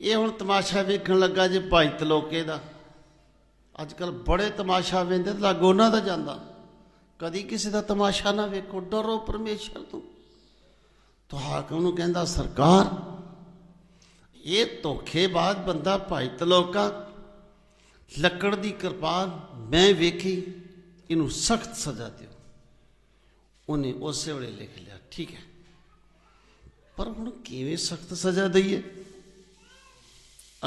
ਇਹ ਹੁਣ ਤਮਾਸ਼ਾ ਵੇਖਣ ਲੱਗਾ ਜੇ ਭਾਈ ਤਲੋਕੇ ਦਾ। ਅੱਜ ਕੱਲ ਬੜੇ ਤਮਾਸ਼ਾ ਵੇਂਦੇ ਤੇ ਲੱਗ ਉਹਨਾਂ ਦਾ ਜਾਂਦਾ। ਕਦੀ ਕਿਸੇ ਦਾ ਤਮਾਸ਼ਾ ਨਾ ਵੇਖੋ, ਡਰੋ ਪਰਮੇਸ਼ਰ ਤੋਂ। ਤਾਂ ਹਾਕਮ ਨੂੰ ਕਹਿੰਦਾ, ਸਰਕਾਰ, ਇਹ ਧੋਖੇਬਾਜ਼ ਬੰਦਾ ਭਾਈ ਤਲੋਕਾ, ਲੱਕੜ ਦੀ ਕਿਰਪਾਨ ਮੈਂ ਵੇਖੀ, ਇਹਨੂੰ ਸਖਤ ਸਜ਼ਾ ਦਿਓ। ਉਹਨੇ ਉਸੇ ਵੇਲੇ ਲਿਖ ਲਿਆ, ਠੀਕ ਹੈ। ਪਰ ਹੁਣ ਕਿਵੇਂ ਸਖਤ ਸਜ਼ਾ ਦਈਏ?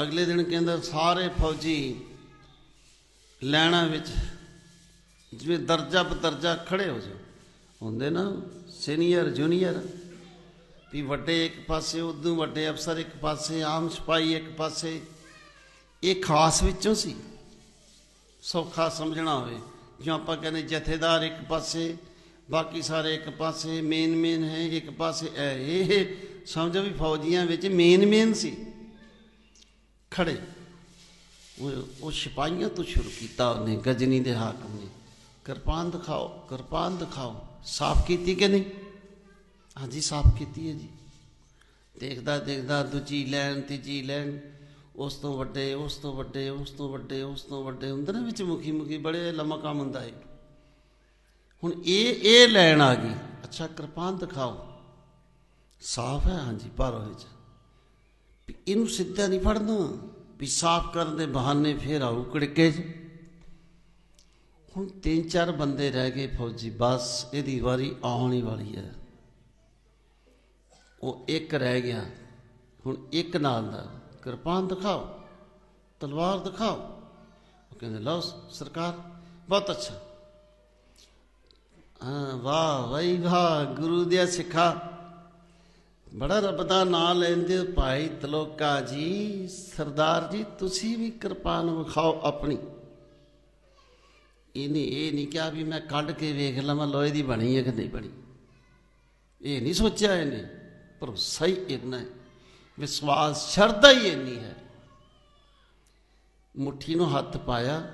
ਅਗਲੇ ਦਿਨ ਕਹਿੰਦਾ, ਸਾਰੇ ਫੌਜੀ ਲੈਣਾ ਵਿੱਚ ਜਿਵੇਂ ਦਰਜਾ ਬਦਰਜਾ ਖੜੇ ਹੋ ਜਾ ਹੁੰਦੇ ਨਾ ਸੀਨੀਅਰ, ਜੂਨੀਅਰ, ਵੀ ਵੱਡੇ ਇੱਕ ਪਾਸੇ, ਉਦੋਂ ਵੱਡੇ ਅਫਸਰ ਇੱਕ ਪਾਸੇ, ਆਮ ਸਿਪਾਹੀ ਇੱਕ ਪਾਸੇ। ਇਹ ਖਾਸ ਵਿੱਚੋਂ ਸੀ। ਸੌਖਾ ਸਮਝਣਾ ਹੋਵੇ। ਜਿਉਂ ਆਪਾਂ ਕਹਿੰਦੇ ਜਥੇਦਾਰ ਇੱਕ ਪਾਸੇ, ਬਾਕੀ ਸਾਰੇ ਇੱਕ ਪਾਸੇ ਮੇਨ ਮੇਨ ਹੈ, ਇੱਕ ਪਾਸੇ, ਇਹ ਸਮਝੋ ਵੀ ਫੌਜੀਆਂ ਵਿੱਚ ਮੇਨ ਮੇਨ ਸੀ। ਖੜੇ। ਉਹ ਉਹ ਸਿਪਾਹੀਆਂ ਤੋਂ ਸ਼ੁਰੂ ਕੀਤਾ ਉਹਨੇ, ਗਜਨੀ ਦੇ ਹਾਕਮ ਨੇ। ਕਿਰਪਾਨ ਦਿਖਾਓ ਕਿਰਪਾਨ ਦਿਖਾਓ। ਸਾਫ਼ ਕੀਤੀ ਕਿ ਨਹੀਂ? ਹਾਂਜੀ, ਸਾਫ਼ ਕੀਤੀ ਹੈ ਜੀ। ਦੇਖਦਾ ਦੇਖਦਾ ਦੂਜੀ ਲੈਣ ਤੀਜੀ ਲੈਣ ਉਸ ਤੋਂ ਵੱਡੇ, ਉਸ ਤੋਂ ਵੱਡੇ, ਉਸ ਤੋਂ ਵੱਡੇ, ਉਸ ਤੋਂ ਵੱਡੇ। ਹੁੰਦੇ ਨੇ ਵਿੱਚ ਮੁਖੀ ਮੁਖੀ, ਬੜੇ ਲੰਮਾ ਕੰਮ ਹੁੰਦਾ ਹੈ ਹੁਣ ਇਹ ਇਹ ਲੈਣ ਆ ਗਈ। ਅੱਛਾ, ਕਿਰਪਾਨ ਦਿਖਾਓ। ਸਾਫ਼ ਹੈ, ਹਾਂਜੀ, ਪਰ ਵਿੱਚ ਇਹਨੂੰ ਸਿੱਧਾ ਨਹੀਂ ਫੜਨਾ। ਵੀ ਸਾਫ਼ ਕਰਨ ਦੇ ਬਹਾਨੇ ਫੇਰ ਆਉ ਕੜਕੇ ਚ। ਹੁਣ ਤਿੰਨ ਚਾਰ ਬੰਦੇ ਰਹਿ ਗਏ ਫੌਜੀ, ਬਸ ਇਹਦੀ ਵਾਰੀ ਆਉਣ ਵਾਲੀ ਹੈ। ਉਹ ਇੱਕ ਰਹਿ ਗਿਆ। ਹੁਣ ਇੱਕ ਨਾਲ ਦਾ, ਕਿਰਪਾਨ ਦਿਖਾਓ, ਤਲਵਾਰ ਦਿਖਾਓ। ਉਹ ਕਹਿੰਦੇ, ਲਓ ਸਰਕਾਰ, ਬਹੁਤ ਅੱਛਾ। ਹਾਂ, ਵਾਹ ਵਾਈ ਵਾਹ, ਗੁਰੂ ਦੇ ਸਿੱਖਾ। ਬੜਾ ਰੱਬ ਦਾ ਨਾਮ ਲੈਂਦੇ ਹੋ ਭਾਈ ਤਲੋਕਾ ਜੀ, ਸਰਦਾਰ ਜੀ, ਤੁਸੀਂ ਵੀ ਕਿਰਪਾਨ ਵਿਖਾਓ ਆਪਣੀ। ਇਹਨੇ ਇਹ ਨਹੀਂ ਕਿਹਾ ਵੀ ਮੈਂ ਕੱਢ ਕੇ ਵੇਖ ਲਵਾਂ, ਲੋਹੇ ਦੀ ਬਣੀ ਹੈ ਕਿ ਨਹੀਂ ਬਣੀ। ਇਹ ਨਹੀਂ ਸੋਚਿਆ ਇਹਨੇ। ਭਰੋਸਾ ਹੀ ਇੰਨਾ ਹੈ। ਵਿਸ਼ਵਾਸ, ਸ਼ਰਧਾ ਹੀ ਇੰਨੀ ਹੈ। ਮੁੱਠੀ ਨੂੰ ਹੱਥ ਪਾਇਆ।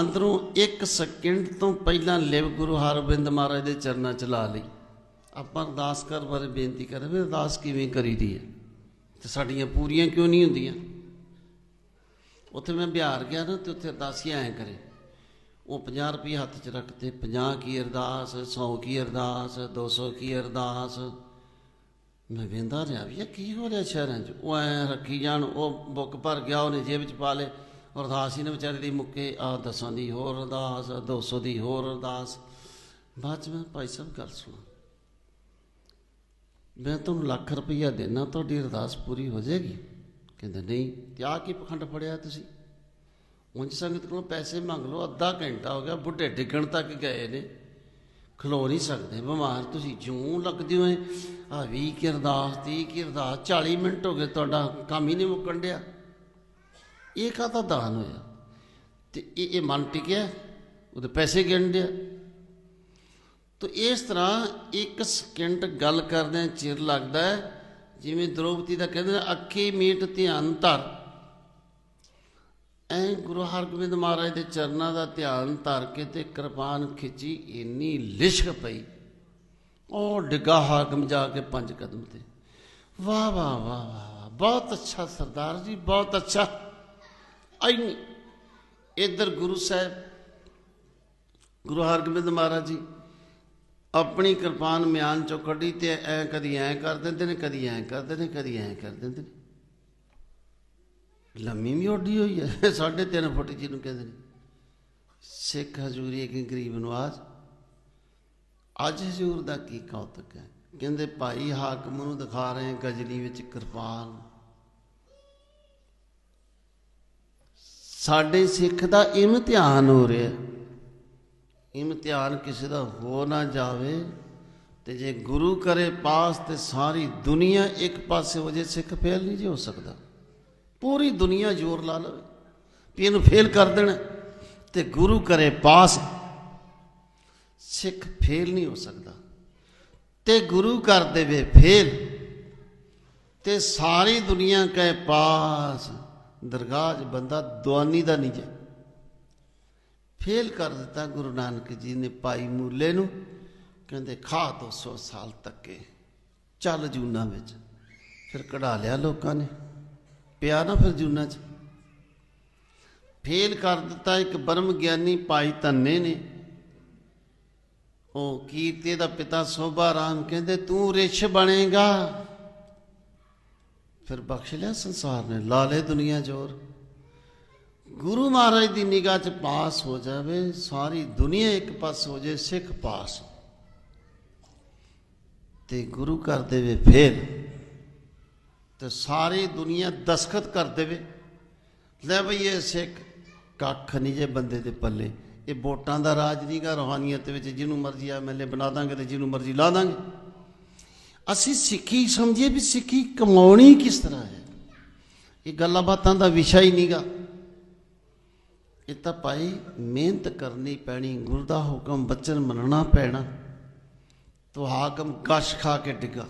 ਅੰਦਰੋਂ ਇੱਕ ਸਕਿੰਟ ਤੋਂ ਪਹਿਲਾਂ ਲਿਵ ਗੁਰੂ ਹਰਗੋਬਿੰਦ ਮਹਾਰਾਜ ਦੇ ਚਰਨਾਂ 'ਚ ਲਾ ਲਈ। ਆਪਾਂ ਅਰਦਾਸ ਕਰ ਬਾਰੇ ਬੇਨਤੀ ਕਰਾਂ ਵੀ ਅਰਦਾਸ ਕਿਵੇਂ ਕਰੀਦੀ ਹੈ? ਤੇ ਸਾਡੀਆਂ ਪੂਰੀਆਂ ਕਿਉਂ ਨਹੀਂ ਹੁੰਦੀਆਂ? ਉੱਥੇ ਮੈਂ ਬਿਹਾਰ ਗਿਆ ਨਾ ਤੇ ਉੱਥੇ ਅਰਦਾਸੀਆਂ ਐ ਕਰੇ। ਉਹ 50 ਰੁਪਏ ਹੱਥ 'ਚ ਰੱਖਦੇ 50 ਕੀ ਅਰਦਾਸ 100 ਕੀ ਅਰਦਾਸ 200 ਕੀ ਅਰਦਾਸ। ਮੈਂ ਵੇਂਦਾ ਰਿਹਾ ਵੀ ਇਹ ਕੀ ਹੋ ਰਿਹਾ ਸ਼ਹਿਰਾਂ 'ਚ? ਉਹ ਐ ਰੱਖੀ ਜਾਣ, ਉਹ ਬੁੱਕ ਭਰ ਗਿਆ, ਉਹਨੇ ਜੇਬ ਵਿੱਚ ਪਾ ਲੇ ਅਰਦਾਸ ਹੀ ਨੇ ਵਿਚਾਰੇ ਦੀ ਮੁੱਕੇ, ਆ ਦਸਾਂ ਦੀ ਹੋਰ ਅਰਦਾਸ 200 ਦੀ ਹੋਰ ਅਰਦਾਸ। ਬਾਅਦ 'ਚ ਮੈਂ ਭਾਈ ਸਾਹਿਬ ਗੱਲ ਸੁਣਾ। ਮੈਂ ਤੁਹਾਨੂੰ ਲੱਖ ਰੁਪਈਆ ਦੇਣਾ ਤੁਹਾਡੀ ਅਰਦਾਸ ਪੂਰੀ ਹੋ ਜਾਏਗੀ। ਕਹਿੰਦਾ, ਨਹੀਂ, ਤੇ ਆ ਕੀ ਪਖੰਡ ਫੜਿਆ ਤੁਸੀਂ? ਉਂਝ ਸੰਗਤ ਕੋਲੋਂ ਪੈਸੇ ਮੰਗ ਲਓ, ਅੱਧਾ ਘੰਟਾ ਹੋ ਗਿਆ, ਬੁੱਢੇ ਡਿੱਗਣ ਤੱਕ ਗਏ ਨੇ। ਖਲੋ ਨਹੀਂ ਸਕਦੇ, ਬਿਮਾਰ ਤੁਸੀਂ ਜੂੰ ਲੱਗਦੇ ਹੋਏ। ਆ 20 ਕੀ ਅਰਦਾਸ 30 ਕੀ ਅਰਦਾਸ 40 ਮਿੰਟ ਹੋ ਗਏ, ਤੁਹਾਡਾ ਕੰਮ ਹੀ ਨਹੀਂ ਮੁੱਕਣ ਡਿਆ। ਇਹ ਕਾਹਦਾ ਦਾਨ ਹੋਇਆ? ਤੇ ਇਹ ਇਹ ਮਨ ਟਿਕਿਆ, ਉਹਦੇ ਪੈਸੇ ਗਿਣ ਡਿਆ। ਤੋ ਇਸ ਤਰ੍ਹਾਂ ਇੱਕ ਸਕਿੰਟ ਗੱਲ ਕਰਦਿਆਂ ਚਿਰ ਲੱਗਦਾ ਹੈ। ਜਿਵੇਂ ਦ੍ਰੋਪਦੀ ਦਾ ਕਹਿੰਦੇ ਅੱਖੀ ਮੀਟ, ਧਿਆਨ ਧਰ। ਐ ਗੁਰੂ ਹਰਗੋਬਿੰਦ ਮਹਾਰਾਜ ਦੇ ਚਰਨਾਂ ਦਾ ਧਿਆਨ ਧਰ ਕੇ ਤੇ ਕਿਰਪਾਨ ਖਿੱਚੀ, ਇੰਨੀ ਲਿਸ਼ਕ ਪਈ। ਉਹ ਡਿੱਗਾ ਹਾਕਮ ਜਾ ਕੇ ਪੰਜ ਕਦਮ ਤੇ। ਵਾਹ ਵਾਹ ਵਾਹ ਵਾਹ ਬਹੁਤ ਅੱਛਾ ਸਰਦਾਰ ਜੀ, ਬਹੁਤ ਅੱਛਾ। ਆਈ ਇਧਰ ਗੁਰੂ ਸਾਹਿਬ, ਗੁਰੂ ਹਰਗੋਬਿੰਦ ਮਹਾਰਾਜ ਜੀ ਆਪਣੀ ਕਿਰਪਾਨ ਮਿਆਨ ਚੋਂ ਕੱਢੀ ਤੇ ਐ ਕਦੀ ਐ ਕਰ ਦਿੰਦੇ ਨੇ, ਕਦੀ ਐ ਕਰਦੇ ਨੇ, ਕਦੀ ਐ ਕਰ ਦਿੰਦੇ ਨੇ। ਲੰਮੀ ਵੀ ਓਡੀ ਹੋਈ ਹੈ 3.5 ਫੁੱਟ ਜਿਹਨੂੰ ਕਹਿੰਦੇ ਨੇ। ਸਿੱਖ ਹਜ਼ੂਰੀ ਇੱਕ ਗਰੀਬ ਨਵਾਜ਼ ਅੱਜ ਹਜ਼ੂਰ ਦਾ ਕੀ ਕੌਤਕ ਹੈ? ਕਹਿੰਦੇ, ਭਾਈ ਹਾਕਮ ਨੂੰ ਦਿਖਾ ਰਹੇ ਗਜਨੀ ਵਿੱਚ ਕਿਰਪਾਨ। ਸਾਡੇ ਸਿੱਖ ਦਾ ਇਮਤਿਹਾਨ ਹੋ ਰਿਹਾ। ਇਮਤਿਹਾਨ ਕਿਸੇ ਦਾ ਹੋ ਨਾ ਜਾਵੇ ਤੇ ਜੇ ਗੁਰੂ ਕਰੇ ਪਾਸ ਤੇ ਸਾਰੀ ਦੁਨੀਆ ਇੱਕ ਪਾਸੇ ਹੋ ਜੇ, ਸਿੱਖ ਫੇਲ ਨਹੀਂ ਜੇ ਹੋ ਸਕਦਾ। ਪੂਰੀ ਦੁਨੀਆ ਜ਼ੋਰ ਲਾ ਲਵੇ, ਵੀ ਇਹਨੂੰ ਫੇਲ ਕਰ ਦੇਣਾ। ਤੇ ਗੁਰੂ ਕਰੇ ਪਾਸ, ਸਿੱਖ ਫੇਲ ਨਹੀਂ ਹੋ ਸਕਦਾ। ਤੇ ਗੁਰੂ ਕਰ ਦੇਵੇ ਫੇਲ, ਤੇ ਸਾਰੀ ਦੁਨੀਆ ਕਹੇ ਪਾਸ, ਦਰਗਾਹ 'ਚ ਬੰਦਾ ਦੁਆਨੀ ਦਾ ਨਹੀਂ ਜੇ ਫੇਲ ਕਰ ਦਿੱਤਾ ਗੁਰੂ ਨਾਨਕ ਜੀ ਨੇ ਪਾਈ ਮੂਲੇ ਨੂੰ। ਕਹਿੰਦੇ, ਖਾ 200 ਸਾਲ ਤੱਕੇ, ਚੱਲ ਜੂਨਾ ਵਿੱਚ। ਫਿਰ ਕਢਾ ਲਿਆ ਲੋਕਾਂ ਨੇ। ਪਿਆ ਨਾ ਫਿਰ ਜੂਨਾ ਚ। ਫੇਲ ਕਰ ਦਿੱਤਾ ਇੱਕ ਬ੍ਰਹਮ ਗਿਆਨੀ ਭਾਈ ਧੰਨੇ ਨੇ। ਉਹ ਕੀਰਤੀ ਦਾ ਪਿਤਾ ਸੋਭਾ ਰਾਮ ਕਹਿੰਦੇ, ਤੂੰ ਰਿਸ਼ ਬਣੇਗਾ। ਫਿਰ ਬਖਸ਼ ਲਿਆ ਸੰਸਾਰ ਨੇ, ਲਾ ਲੈ ਦੁਨੀਆ ਜੋਰ। ਗੁਰੂ ਮਹਾਰਾਜ ਦੀ ਨਿਗਾਹ 'ਚ ਪਾਸ ਹੋ ਜਾਵੇ, ਸਾਰੀ ਦੁਨੀਆ ਇੱਕ ਪਾਸ ਹੋ ਜਾਏ, ਸਿੱਖ ਪਾਸ ਤੇ ਗੁਰੂ ਕਰ ਦੇਵੇ ਫੇਰ, ਤੇ ਸਾਰੀ ਦੁਨੀਆ ਦਸਖਤ ਕਰ ਦੇਵੇ। ਲੈ ਬਈ ਇਹ ਸਿੱਖ ਕੱਖ ਨਹੀਂ ਜੇ ਬੰਦੇ ਦੇ ਪੱਲੇ। ਇਹ ਵੋਟਾਂ ਦਾ ਰਾਜ ਨਹੀਂਗਾ, ਰੋਹਾਨੀਅਤ ਵਿੱਚ ਜਿਹਨੂੰ ਮਰਜ਼ੀ ਐਮਐਲਏ ਬਣਾ ਦਾਂਗੇ ਤੇ ਜਿਹਨੂੰ ਮਰਜ਼ੀ ਲਾ ਦਾਂਗੇ। ਅਸੀਂ ਸਿੱਖੀ ਸਮਝੀਏ ਵੀ ਸਿੱਖੀ ਕਮਾਉਣੀ ਕਿਸ ਤਰ੍ਹਾਂ ਹੈ। ਇਹ ਗੱਲਾਂ ਬਾਤਾਂ ਦਾ ਵਿਸ਼ਾ ਹੀ ਨਹੀਂਗਾ। ਇਹ ਤਾਂ ਭਾਈ ਮਿਹਨਤ ਕਰਨੀ ਪੈਣੀ, ਗੁਰੂ ਦਾ ਹੁਕਮ ਬਚਨ ਮੰਨਣਾ ਪੈਣਾ। ਤੋ ਹਾਕਮ ਕਸ਼ ਖਾ ਕੇ ਡਿੱਗਾ।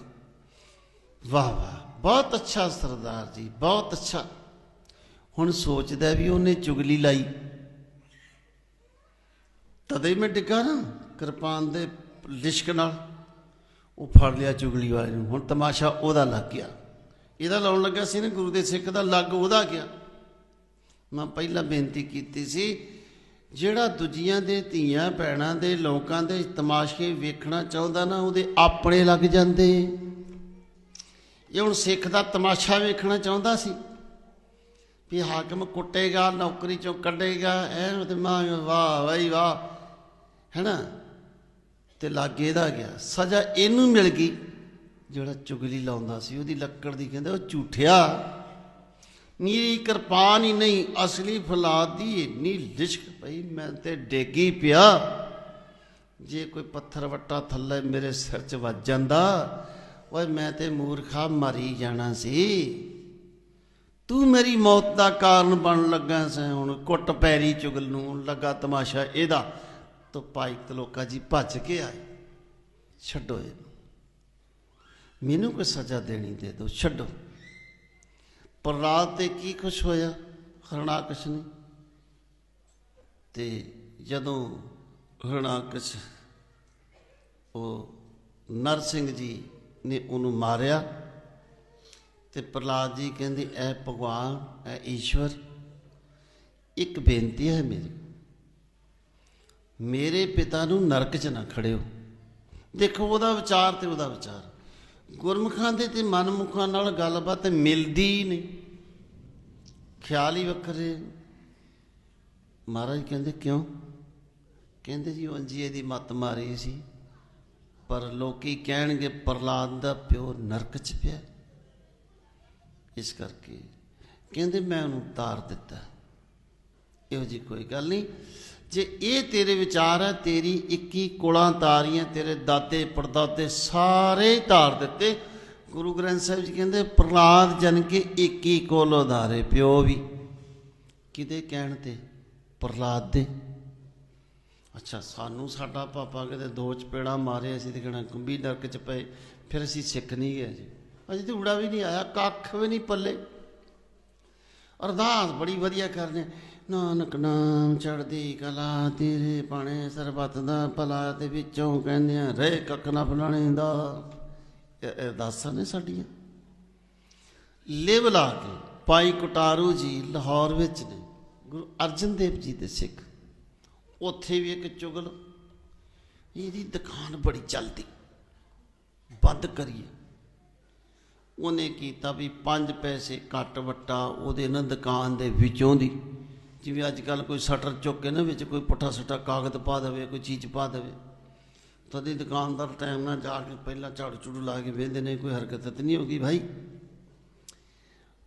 ਵਾਹ ਵਾਹ, ਬਹੁਤ ਅੱਛਾ ਸਰਦਾਰ ਜੀ, ਬਹੁਤ ਅੱਛਾ। ਹੁਣ ਸੋਚਦਾ ਵੀ ਉਹਨੇ ਚੁਗਲੀ ਲਾਈ। ਤਦੇ ਮੈਂ ਡਿੱਗਾ ਨਾ, ਕਿਰਪਾਨ ਦੇ ਲਿਸ਼ਕ ਨਾਲ। ਉਹ ਫੜ ਲਿਆ ਚੁਗਲੀ ਵਾਲੇ ਨੂੰ। ਹੁਣ ਤਮਾਸ਼ਾ ਉਹਦਾ ਲੱਗ ਗਿਆ। ਇਹਦਾ ਲਾਉਣ ਲੱਗਾ ਸੀ ਨਾ ਗੁਰੂ ਦੇ ਸਿੱਖ ਦਾ, ਲੱਗ ਉਹਦਾ ਗਿਆ। ਮੈਂ ਪਹਿਲਾਂ ਬੇਨਤੀ ਕੀਤੀ ਸੀ, ਜਿਹੜਾ ਦੂਜੀਆਂ ਦੇ ਧੀਆਂ ਭੈਣਾਂ ਦੇ ਲੋਕਾਂ ਦੇ ਤਮਾਸ਼ੇ ਵੇਖਣਾ ਚਾਹੁੰਦਾ ਨਾ, ਉਹਦੇ ਆਪਣੇ ਲੱਗ ਜਾਂਦੇ। ਇਹ ਹੁਣ ਸਿੱਖ ਦਾ ਤਮਾਸ਼ਾ ਵੇਖਣਾ ਚਾਹੁੰਦਾ ਸੀ ਵੀ ਹਾਕਮ ਕੁੱਟੇਗਾ, ਨੌਕਰੀ ਚੋਂ ਕੱਢੇਗਾ ਐ ਤੇ ਮਾਂ ਵਾਹ ਵਾਈ ਵਾਹ, ਹੈਨਾ? ਤੇ ਲਾਗੇ ਦਾ ਗਿਆ। ਸਜ਼ਾ ਇਹਨੂੰ ਮਿਲ ਗਈ, ਜਿਹੜਾ ਚੁਗਲੀ ਲਾਉਂਦਾ ਸੀ, ਉਹਦੀ ਲੱਕੜ ਦੀ ਕਹਿੰਦੇ, ਉਹ ਝੂਠਿਆ। ਨੀਰੀ ਕਿਰਪਾਨ ਹੀ ਨਹੀਂ, ਅਸਲੀ ਫਲਾਦ ਦੀ ਇੰਨੀ ਲਿਸ਼ਕ ਪਈ, ਮੈਂ ਤੇ ਡੇਗੀ ਪਿਆ। ਜੇ ਕੋਈ ਪੱਥਰ ਵੱਟਾ ਥੱਲੇ ਮੇਰੇ ਸਿਰ 'ਚ ਵੱਜ ਜਾਂਦਾ, ਓਏ ਮੈਂ ਤੇ ਮੂਰਖਾ ਮਰੀ ਜਾਣਾ ਸੀ। ਤੂੰ ਮੇਰੀ ਮੌਤ ਦਾ ਕਾਰਨ ਬਣ ਲੱਗਾ ਸੈਂ, ਹੁਣ ਕੁੱਟ ਪੈਰੀ ਚੁਗਲ ਨੂੰ, ਲੱਗਾ ਤਮਾਸ਼ਾ ਇਹਦਾ। ਤੋ ਭਾਈ ਤਲੋਕਾ ਜੀ ਭੱਜ ਕੇ ਆਏ। ਛੱਡੋ ਇਹਨੂੰ। ਮੈਨੂੰ ਕੋਈ ਸਜ਼ਾ ਦੇਣੀ ਦੇ ਦਿਓ, ਛੱਡੋ। ਪ੍ਰਹਲਾਦ ਤੇ ਕੀ ਕੁਛ ਹੋਇਆ? ਹਰਣਾਕਸ਼ ਨੇ। ਤੇ ਜਦੋਂ ਹਰਣਾਕਸ਼ ਉਹ ਨਰਸਿੰਘ ਜੀ ਨੇ ਉਹਨੂੰ ਮਾਰਿਆ ਤੇ ਪ੍ਰਹਲਾਦ ਜੀ ਕਹਿੰਦੇ, ਐ ਭਗਵਾਨ, ਐ ਈਸ਼ਵਰ, ਇੱਕ ਬੇਨਤੀ ਹੈ ਮੇਰੀ। ਮੇਰੇ ਪਿਤਾ ਨੂੰ ਨਰਕ 'ਚ ਨਾ ਖੜਿਓ। ਦੇਖੋ ਉਹਦਾ ਵਿਚਾਰ ਤੇ ਉਹਦਾ ਵਿਚਾਰ। ਗੁਰਮੁਖਾਂ ਦੇ ਤੇ ਮਨਮੁਖਾਂ ਨਾਲ ਗੱਲਬਾਤ ਮਿਲਦੀ ਹੀ ਨਹੀਂ। ਖਿਆਲ ਹੀ ਵੱਖਰੇ ਮਹਾਰਾਜ ਕਹਿੰਦੇ, ਕਿਉਂ? ਕਹਿੰਦੇ ਜੀ ਉਂਝ ਹੀ ਇਹਦੀ ਮੱਤ ਮਾਰੀ ਸੀ। ਪਰ ਲੋਕੀ ਕਹਿਣਗੇ ਪ੍ਰਲਾਦ ਦਾ ਪਿਓ ਨਰਕ 'ਚ ਪਿਆ। ਇਸ ਕਰਕੇ ਕਹਿੰਦੇ, ਮੈਂ ਉਹਨੂੰ ਤਾਰ ਦਿੱਤਾ। ਇਹੋ ਜੀ ਕੋਈ ਗੱਲ ਨਹੀਂ। ਜੇ ਇਹ ਤੇਰੇ ਵਿਚਾਰ ਹੈ, ਤੇਰੀ 21 ਕੋਲਾਂ ਤਾਰੀਆਂ, ਤੇਰੇ ਦਾਦੇ ਪੜਦਾਦੇ ਸਾਰੇ ਧਾਰ ਦਿੱਤੇ। ਗੁਰੂ ਗ੍ਰੰਥ ਸਾਹਿਬ ਜੀ ਕਹਿੰਦੇ ਪ੍ਰਲਾਦ ਜਨ ਕੇ 21 ਕੋਲ ਉਧਾਰੇ, ਪਿਓ ਵੀ। ਕਿਤੇ ਕਹਿਣ ਤੇ? ਪ੍ਰਲਾਦ ਦੇ। ਅੱਛਾ, ਸਾਨੂੰ ਸਾਡਾ ਪਾਪਾ ਕਿਤੇ ਦੋ ਚਪੇੜਾ ਮਾਰੇ ਅਸੀਂ ਤੇ ਕਹਿਣਾ ਕੁੰਭੀ ਨਰਕ ਚ ਪਏ, ਫਿਰ ਅਸੀਂ ਸਿੱਖ ਨਹੀਂ ਗਏ ਜੀ। ਅਜੇ ਤੇ ਊੜਾ ਵੀ ਨਹੀਂ ਆਇਆ, ਕੱਖ ਵੀ ਨਹੀਂ ਪੱਲੇ। ਅਰਦਾਸ ਬੜੀ ਵਧੀਆ ਕਰਨੇ। ਨਾਨਕ ਨਾਮ ਚੜਦੀ ਕਲਾ, ਤੇਰੇ ਪਾਣੇ ਸਰਬੱਤ ਦਾ ਭਲਾ, ਤੇ ਵਿੱਚੋਂ ਕਹਿੰਦੇ ਆ ਰਹਿ ਕੱਖ ਨਾ ਫਲਾਣੇ ਦਾ ਅਰਦਾਸਾਂ ਨੇ ਸਾਡੀਆਂ। ਲਿਵ ਲਾ ਕੇ ਪਾਈ ਕਟਾਰੂ ਜੀ ਲਾਹੌਰ ਵਿੱਚ ਨੇ, ਗੁਰੂ ਅਰਜਨ ਦੇਵ ਜੀ ਦੇ ਸਿੱਖ। ਉੱਥੇ ਵੀ ਇੱਕ ਚੁਗਲ। ਇਹਦੀ ਦੁਕਾਨ ਬੜੀ ਚੱਲਦੀ। ਬੰਦ ਕਰੀਏ। ਉਹਨੇ ਕੀਤਾ ਵੀ 5 ਪੈਸੇ ਘੱਟ ਵੱਟਾ ਉਹਦੇ ਨਾ ਦੁਕਾਨ ਦੇ ਵਿੱਚੋਂ ਦੀ। ਜਿਵੇਂ ਅੱਜ ਕੱਲ ਕੋਈ ਸ਼ਟਰ ਚੁੱਕ ਕੇ ਨਾ ਵਿੱਚ ਕੋਈ ਪੁੱਠਾ ਸੱਟਾ ਕਾਗਜ਼ ਪਾ ਦੇਵੇ, ਕੋਈ ਚੀਜ਼ ਪਾ ਦੇਵੇ। ਤਦੇ ਦੁਕਾਨਦਾਰ ਟਾਈਮ ਨਾਲ ਜਾ ਕੇ ਪਹਿਲਾਂ ਝਾੜੂ ਝੂੜੂ ਲਾ ਕੇ ਵੇਂਦੇ ਨੇ, ਕੋਈ ਹਰਕਤ ਤਾਂ ਨਹੀਂ ਹੋਗੀ ਭਾਈ।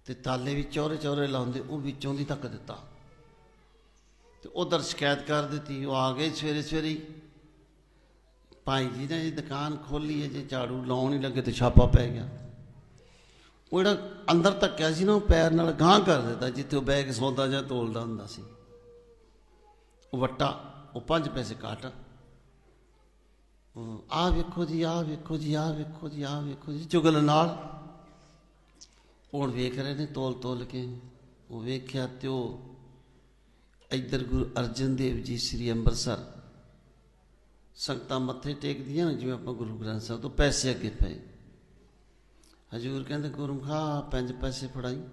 ਤੇ ਤਾਲੇ ਵੀ ਚੌਰੇ ਚੌਰੇ ਲਾਉਂਦੇ, ਉਹ ਵਿੱਚੋਂ ਦੀ ਤੱਕ ਦਿੱਤਾ। ਤੇ ਉਧਰ ਸ਼ਿਕਾਇਤ ਕਰ ਦਿੱਤੀ, ਉਹ ਆ ਗਏ ਸਵੇਰੇ ਸਵੇਰੇ ਭਾਈ ਜੀ ਨੇ ਇਹ ਦੁਕਾਨ ਖੋਲੀ ਹੈ, ਜੇ ਝਾੜੂ ਲਾਉਣ ਹੀ ਲੱਗੇ ਤੇ ਛਾਪਾ ਪੈ ਗਿਆ। ਉਹ ਜਿਹੜਾ ਅੰਦਰ ਧੱਕਿਆ ਸੀ ਨਾ, ਉਹ ਪੈਰ ਨਾਲ ਗਾਂਹ ਕਰ ਦਿੱਤਾ, ਜਿੱਥੇ ਉਹ ਬੈਗ ਸੌਦਾ ਜਾਂ ਤੋਲਦਾ ਹੁੰਦਾ ਸੀ। ਉਹ ਵੱਟਾ, ਉਹ ਪੰਜ ਪੈਸੇ ਕਾਟ ਆ ਵੇਖੋ ਜੀ ਆ ਵੇਖੋ ਜੀ ਆ ਵੇਖੋ ਜੀ ਆ ਵੇਖੋ ਜੀ ਚੁਗਲ ਨਾਲ। ਹੁਣ ਵੇਖ ਰਹੇ ਨੇ ਤੋਲ ਤੋਲ ਕੇ। ਉਹ ਵੇਖਿਆ ਤੇ ਉਹ ਇੱਧਰ ਗੁਰੂ ਅਰਜਨ ਦੇਵ ਜੀ ਸ੍ਰੀ ਅੰਮ੍ਰਿਤਸਰ ਸੰਗਤਾਂ ਮੱਥੇ ਟੇਕਦੀਆਂ ਨੇ, ਜਿਵੇਂ ਆਪਾਂ ਗੁਰੂ ਗ੍ਰੰਥ ਸਾਹਿਬ ਤੋਂ ਪੈਸੇ ਅੱਗੇ ਪਏ। ਹਜੂਰ ਕਹਿੰਦੇ ਗੁਰਮਖਾ ਪੰਜ ਪੈਸੇ ਫੜਾਈ।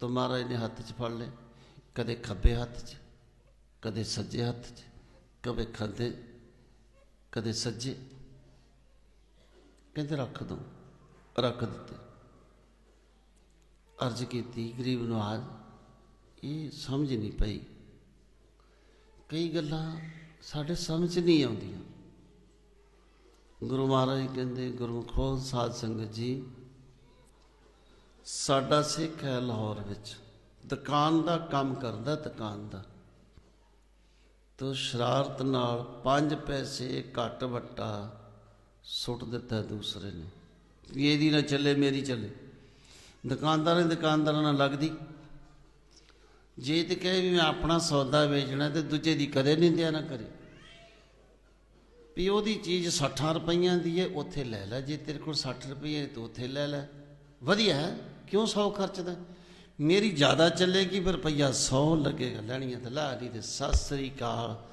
ਤਾਂ ਮਹਾਰਾਜ ਨੇ ਹੱਥ 'ਚ ਫੜ ਲਏ, ਕਦੇ ਖੱਬੇ ਹੱਥ 'ਚ, ਕਦੇ ਸੱਜੇ ਹੱਥ 'ਚ, ਕਦੇ ਖੱਦੇ, ਕਦੇ ਸੱਜੇ। ਕਹਿੰਦੇ, ਰੱਖ ਦੋ, ਰੱਖ ਦਿੱਤੇ। ਅਰਜ਼ ਕੀਤੀ, ਗਰੀਬ ਨਵਾਜ਼ ਇਹ ਸਮਝ ਨਹੀਂ ਪਈ। ਕਈ ਗੱਲਾਂ ਸਾਡੇ ਸਮਝ ਨਹੀਂ ਆਉਂਦੀਆਂ। ਗੁਰੂ ਮਹਾਰਾਜ ਕਹਿੰਦੇ ਗੁਰਮੁਖੋ ਸਾਧ ਸੰਗਤ ਜੀ, ਸਾਡਾ ਸਿੱਖ ਹੈ ਲਾਹੌਰ ਵਿੱਚ। ਦੁਕਾਨ ਦਾ ਕੰਮ ਕਰਦਾ, ਦੁਕਾਨ ਦਾ। ਤੋ ਸ਼ਰਾਰਤ ਨਾਲ 5 ਪੈਸੇ ਘੱਟ ਵੱਟਾ ਸੁੱਟ ਦਿੱਤਾ ਦੂਸਰੇ ਨੇ। ਵੀ ਇਹਦੀ ਨਾ ਚੱਲੇ, ਮੇਰੀ ਚੱਲੇ। ਦੁਕਾਨਦਾਰ ਨੇ ਦੁਕਾਨਦਾਰਾਂ ਨਾਲ ਲੱਗਦੀ। ਜੇ ਤੇ ਕਹੇ ਵੀ ਮੈਂ ਆਪਣਾ ਸੌਦਾ ਵੇਚਣਾ ਤੇ ਦੂਜੇ ਦੀ ਕਦੇ ਨਿੰਦਿਆ ਨਾ ਕਰੇ। ਵੀ ਉਹਦੀ ਚੀਜ਼ 60 ਰੁਪਈਆਂ ਦੀ ਹੈ ਉੱਥੇ ਲੈ ਲੈ। ਜੇ ਤੇਰੇ ਕੋਲ 60 ਰੁਪਏ ਤਾਂ ਉੱਥੇ ਲੈ ਲੈ। ਵਧੀਆ ਹੈ। ਕਿਉਂ 100 ਖਰਚਦਾ? ਮੇਰੀ ਜ਼ਿਆਦਾ ਚੱਲੇਗੀ, ਫਿਰ ਰੁਪਈਆ 100 ਲੱਗੇਗਾ। ਲੈਣੀਆਂ ਤੇ ਲਾ ਲਈ ਤੇ ਸਤਿ ਸ੍ਰੀ ਅਕਾਲ।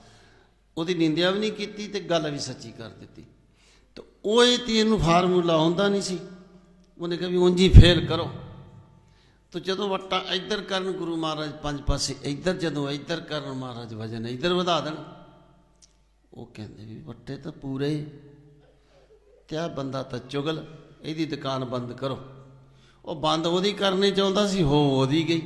ਉਹਦੀ ਨਿੰਦਿਆ ਵੀ ਨਹੀਂ ਕੀਤੀ ਤੇ ਗੱਲ ਵੀ ਸੱਚੀ ਕਰ ਦਿੱਤੀ। ਤੇ ਉਹ ਇਹ ਤੇ ਇਹਨੂੰ ਫਾਰਮੂਲਾ ਆਉਂਦਾ ਨਹੀਂ ਸੀ। ਉਹਨੇ ਕਿਹਾ ਵੀ ਉਂਝੀ ਫੇਲ ਕਰੋ। ਤੋ ਜਦੋਂ ਵੱਟਾ ਇੱਧਰ ਕਰਨ ਗੁਰੂ ਮਹਾਰਾਜ, ਪੰਜ ਪਾਸੇ ਇੱਧਰ, ਜਦੋਂ ਇੱਧਰ ਕਰਨ ਮਹਾਰਾਜ ਵਜਨ ਇੱਧਰ ਵਧਾ ਦੇਣ। ਉਹ ਕਹਿੰਦੇ ਵੀ ਵੱਟੇ ਤਾਂ ਪੂਰੇ ਤੇ ਆਹ ਬੰਦਾ ਤਾਂ ਚੁਗਲ, ਇਹਦੀ ਦੁਕਾਨ ਬੰਦ ਕਰੋ। ਉਹ ਬੰਦ ਉਹਦੀ ਕਰਨੀ ਚਾਹੁੰਦਾ ਸੀ, ਹੋ ਉਹਦੀ ਗਈ।